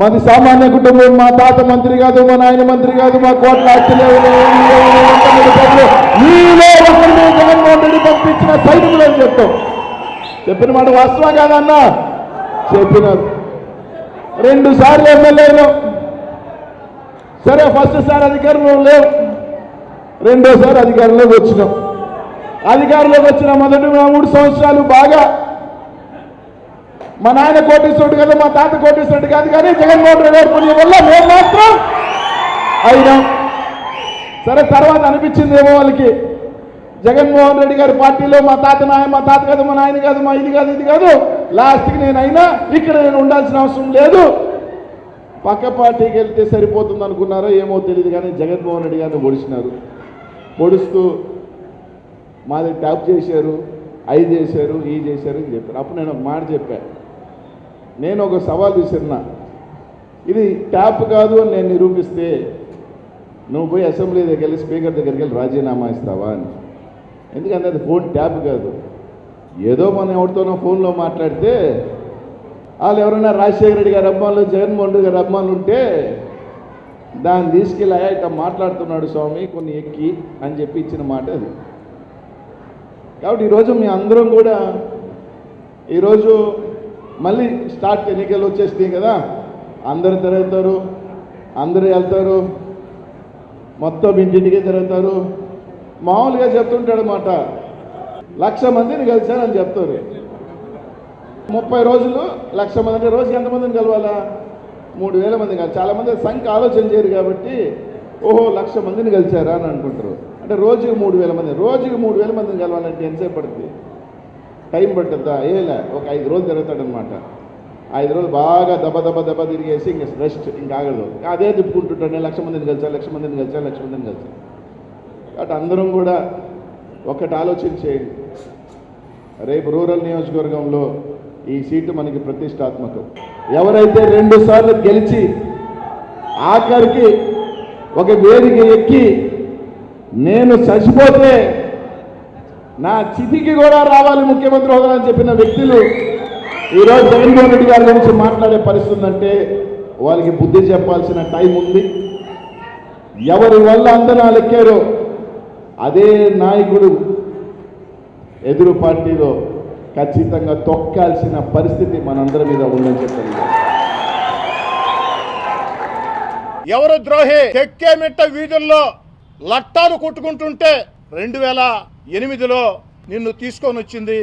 మాది సామాన్య కుటుంబం మా తాత మంత్రి కాదు మా నాయన మంత్రి కాదు మా కోట్ల మీలో ఒకరిని జగన్మోహన్ రెడ్డి పంపించిన సైనికులు అని చెప్తాం. చెప్పిన మాట వాస్తవం కాదన్నా? చెప్పినారు. రెండు సార్లు ఎమ్మెల్యేలు సరే ఫస్ట్ సార్ అధికారంలో లేవు రెండోసారి అధికారంలోకి వచ్చినాం. అధికారంలోకి వచ్చిన మొదటి మూడు సంవత్సరాలు బాగా మా నాయన కోటేశ్వరుడు కదా మా తాత కోటేశ్వరుడు కాదు కానీ జగన్మోహన్ రెడ్డి గారి పుణ్యం వల్ల మేము మాత్రం అయినాం. సరే తర్వాత అనిపించింది ఏమో వాళ్ళకి. జగన్మోహన్ రెడ్డి గారి పార్టీలో మా తాత నాయ మా తాత కాదు మా నాయన కాదు మా ఇది కాదు ఇది కాదు. లాస్ట్కి నేను అయినా ఇక్కడ నేను ఉండాల్సిన అవసరం లేదు. పక్క పార్టీకి వెళ్తే సరిపోతుంది అనుకున్నారో ఏమో తెలియదు కానీ జగన్మోహన్ రెడ్డి గారిని పొడిచినారు. పొడుస్తూ మాది ట్యాప్ చేశారు ఐ చేశారు ఈ చేశారు అని చెప్పారు. అప్పుడు నేను ఒక మాట చెప్పాను నేను ఒక సవాల్ విసిరినా. ఇది ట్యాప్ కాదు అని నేను నిరూపిస్తే నువ్వు పోయి అసెంబ్లీ దగ్గరికి వెళ్ళి స్పీకర్ దగ్గరికి వెళ్ళి రాజీనామా ఇస్తావా అని. ఎందుకంటే అది ఫోన్ ట్యాప్ కాదు. ఏదో మనం ఎవరితోనో ఫోన్లో మాట్లాడితే వాళ్ళు ఎవరైనా రాజశేఖర రెడ్డి గారి అభిమానులు జగన్మోహన్ రెడ్డి గారి అభిమానులు ఉంటే దాన్ని తీసుకెళ్ళి అయ్యా ఇట్లా మాట్లాడుతున్నాడు స్వామి కొన్ని ఎక్కి అని చెప్పి ఇచ్చిన మాట అది. కాబట్టి ఈరోజు మీ అందరం కూడా ఈరోజు మళ్ళీ స్టార్ట్ ఎన్నికలు వచ్చేస్తాయి కదా. అందరు తిరుగుతారు అందరూ వెళ్తారు మొత్తం ఇంటింటికి తిరుగుతారు. మామూలుగా చెప్తుంటాడు అన్నమాట లక్ష మందిని కలిశారని చెప్తారు. ముప్పై రోజులు లక్ష మంది అంటే రోజుకి ఎంతమందిని కలవాలా? మూడు వేల మంది కాదు చాలామంది సంఖ్య ఆలోచన చేయరు కాబట్టి ఓహో లక్ష మందిని కలిశారా అని అనుకుంటారు. అంటే రోజుకి మూడు వేల మంది రోజుకి మూడు వేల మందిని కలవాలంటే ఎంతసేపు పడుతుంది టైం పట్టుద్దా ఏలే ఒక ఐదు రోజులు తిరుగుతాడనమాట ఐదు రోజులు బాగా దెబ్బ దెబ్బ దెబ్బ తిరిగేసి ఇంక రెస్ట్ ఇంకా ఆగదు. అదే తిప్పుకుంటుంటాడు నేను లక్ష మందిని కలిసా లక్ష మందిని కలిసా లక్ష మందిని కలిసా. కాబట్టి అందరం కూడా ఒకటి ఆలోచన చేయండి రేపు రూరల్ నియోజకవర్గంలో ఈ సీటు మనకి ప్రతిష్టాత్మకం. ఎవరైతే రెండు సార్లు గెలిచి ఆఖరికి ఒక వేదిక ఎక్కి నేను చచ్చిపోతే నా చితికి కూడా రావాలి ముఖ్యమంత్రి హోదా అని చెప్పిన వ్యక్తులు. ఈరోజు జగన్మోహన్ రెడ్డి గారి గురించి మాట్లాడే పరిస్థితి అంటే వాళ్ళకి బుద్ధి చెప్పాల్సిన టైం ఉంది. ఎవరి వల్ల అందనాలు ఎక్కారో అదే నాయకుడు ఎదురు పార్టీలో ఖచ్చితంగా తొక్కాల్సిన పరిస్థితి మనందరి మీద ఉందని చెప్పండి ఎవరు ద్రోహి తెక్కేమిట్ట వీధుల్లో లట్టాలు కొట్టుకుంటుంటే రెండు వేల ఎనిమిదిలో నిన్ను తీసుకొని వచ్చింది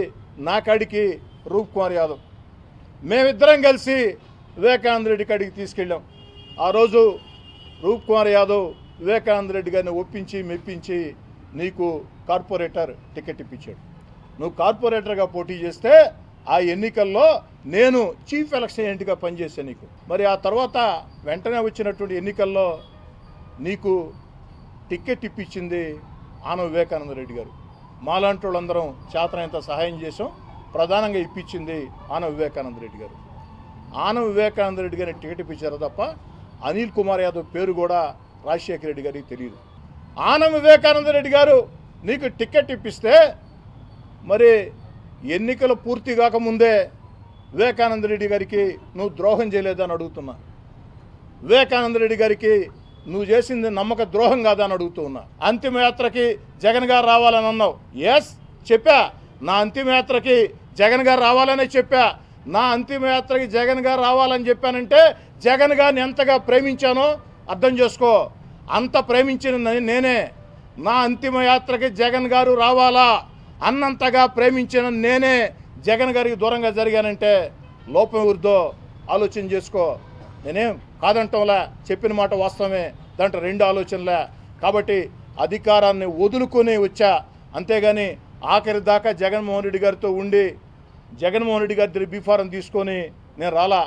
నా కాడికి రూప్ కుమార్ యాదవ్. మేమిద్దరం కలిసి వివేకానంద రెడ్డి కాడికి తీసుకెళ్ళాం. ఆ రోజు రూప్ కుమార్ యాదవ్ వివేకానంద రెడ్డి గారిని ఒప్పించి మెప్పించి నీకు కార్పొరేటర్ టికెట్ ఇప్పించాడు. నువ్వు కార్పొరేటర్గా పోటీ చేస్తే ఆ ఎన్నికల్లో నేను చీఫ్ ఎలక్షన్ ఏజెంట్గా పనిచేశాను నీకు. మరి ఆ తర్వాత వెంటనే వచ్చినటువంటి ఎన్నికల్లో నీకు టికెట్ ఇప్పించింది ఆన వివేకానంద రెడ్డి గారు. మాలాంటి వాళ్ళందరం చేతనంత సహాయం చేసాం ప్రధానంగా ఇప్పించింది ఆన వివేకానంద రెడ్డి గారు. ఆన వివేకానంద రెడ్డి గారిని టికెట్ ఇప్పించారు తప్ప అనిల్ కుమార్ యాదవ్ పేరు కూడా రాజశేఖర రెడ్డి గారికి తెలియదు. ఆనం వివేకానంద రెడ్డి గారు నీకు టికెట్ ఇప్పిస్తే మరి ఎన్నికలు పూర్తి కాకముందే వివేకానంద రెడ్డి గారికి నువ్వు ద్రోహం చేయలేదని అడుగుతున్నా. వివేకానంద రెడ్డి గారికి నువ్వు చేసింది నమ్మక ద్రోహం కాదని అడుగుతూ ఉన్నా. అంతిమయాత్రకి జగన్ గారు రావాలని అన్నావు. ఎస్ చెప్పా. నా అంతిమయాత్రకి జగన్ గారు రావాలనే చెప్పా. నా అంతిమయాత్రకి జగన్ గారు రావాలని చెప్పానంటే జగన్ గారిని ఎంతగా ప్రేమించానో అర్థం చేసుకో. అంత ప్రేమించిన నేనే. నా అంతిమయాత్రకి జగన్ గారు రావాలా అన్నంతగా ప్రేమించిన నేనే జగన్ గారికి దూరంగా జరిగానంటే లోపం ఊరిదో ఆలోచన చేసుకో. నేనేం కాదంటంలా చెప్పిన మాట వాస్తవమే. దాంట్లో రెండు ఆలోచనలే. కాబట్టి అధికారాన్ని వదులుకొని వచ్చా. అంతేగాని ఆఖరి దాకా జగన్మోహన్ రెడ్డి గారితో ఉండి జగన్మోహన్ రెడ్డి గారి బీఫారం తీసుకొని నేను రాలా.